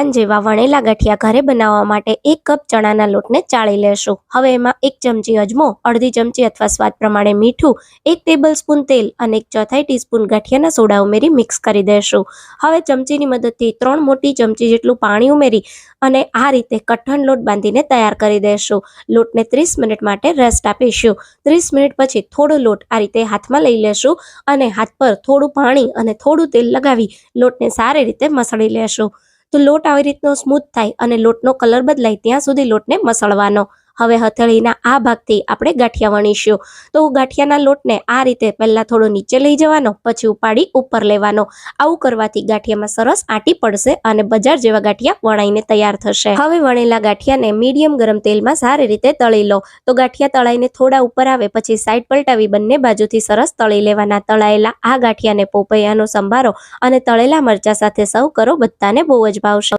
પાન જેવા વણેલા ગાંઠિયા ઘરે બનાવવા માટે એક કપ ચણાના લોટને ચાળી લેશું. હવે એમાં એક ચમચી અજમો, અડધી ચમચી અથવા સ્વાદ પ્રમાણે મીઠું, એક ટેબલ સ્પૂન તેલ અને એક ચોથાઈ ટીસ્પૂન ગાંઠિયાના સોડા ઉમેરી મિક્સ કરી દેશું. હવે ચમચીની મદદથી ત્રણ મોટી ચમચી જેટલું પાણી ઉમેરી અને આ રીતે કઠણ લોટ બાંધીને તૈયાર કરી દેશું. લોટને ત્રીસ મિનિટ માટે રેસ્ટ આપીશું. ત્રીસ મિનિટ પછી થોડો લોટ આ રીતે હાથમાં લઈ લેશું અને હાથ પર થોડું પાણી અને થોડું તેલ લગાવી લોટને સારી રીતે મસળી લેશું. તો લોટ આવી રીતનો સ્મૂથ થાય અને લોટનો કલર બદલાય ત્યાં સુધી લોટને મસળવાનો. હવે હથેળીના આ ભાગથી આપણે ગાંઠિયા વણીશું. તો ગાંઠિયાના લોટને આ રીતે પહેલા થોડો નીચે લઈ જવાનો, પછી ઉપાડી ઉપર લેવાનો. આવું કરવાથી ગાંઠિયામાં સરસ આંટી પડશે અને બજાર જેવા ગાંઠિયા વણાઈને તૈયાર થશે. હવે વણેલા ગાંઠિયાને મીડિયમ ગરમ તેલમાં સારી રીતે તળી લો. તો ગાંઠિયા તળાઈને થોડા ઉપર આવે, પછી સાઈડ પલટાવી બંને બાજુથી સરસ તળી લેવાના. તળાયેલા આ ગાંઠિયાને પોપૈયાનો સંભારો અને તળેલા મરચા સાથે સર્વ કરો, બધાને બહુ જ ભાવશે.